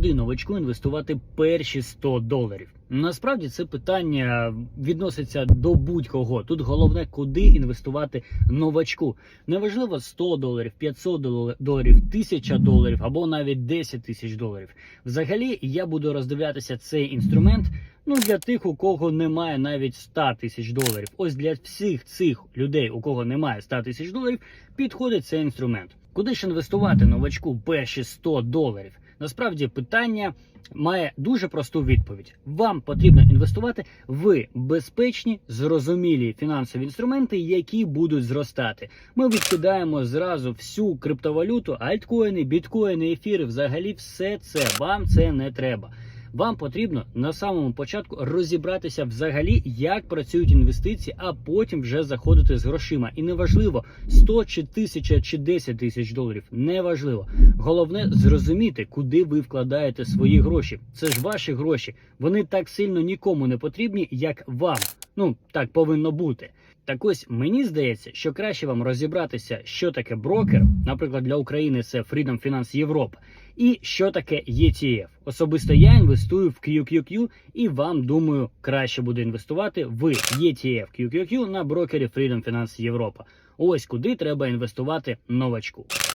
куди новачку інвестувати перші 100 доларів? Насправді це питання відноситься до будь-кого. Тут головне, куди інвестувати новачку. Неважливо 100 доларів, 500 доларів, 1000 доларів або навіть 10 тисяч доларів. Взагалі, я буду роздивлятися цей інструмент. Ну, для тих, у кого немає навіть 100 тисяч доларів. Ось для всіх цих людей, у кого немає 100 тисяч доларів, підходить цей інструмент. Куди ж інвестувати новачку перші 100 доларів? Насправді питання має дуже просту відповідь. Вам потрібно інвестувати в безпечні, зрозумілі фінансові інструменти, які будуть зростати. Ми відкидаємо зразу всю криптовалюту, альткоїни, біткоїни, ефіри. Взагалі, все це вам це не треба. Вам потрібно на самому початку розібратися взагалі, як працюють інвестиції, а потім вже заходити з грошима. І неважливо 100 чи 1000 чи 10 тисяч доларів. Неважливо. Головне зрозуміти, куди ви вкладаєте свої гроші. Це ж ваші гроші. Вони так сильно нікому не потрібні, як вам. Ну так повинно бути. Так ось мені здається, що краще вам розібратися, що таке брокер, наприклад, для України це Freedom Finance Європа, і що таке ETF. Особисто я інвестую в QQQ, і вам думаю, краще буде інвестувати в ETF QQQ на брокері Freedom Finance Європа. Ось куди треба інвестувати новачку.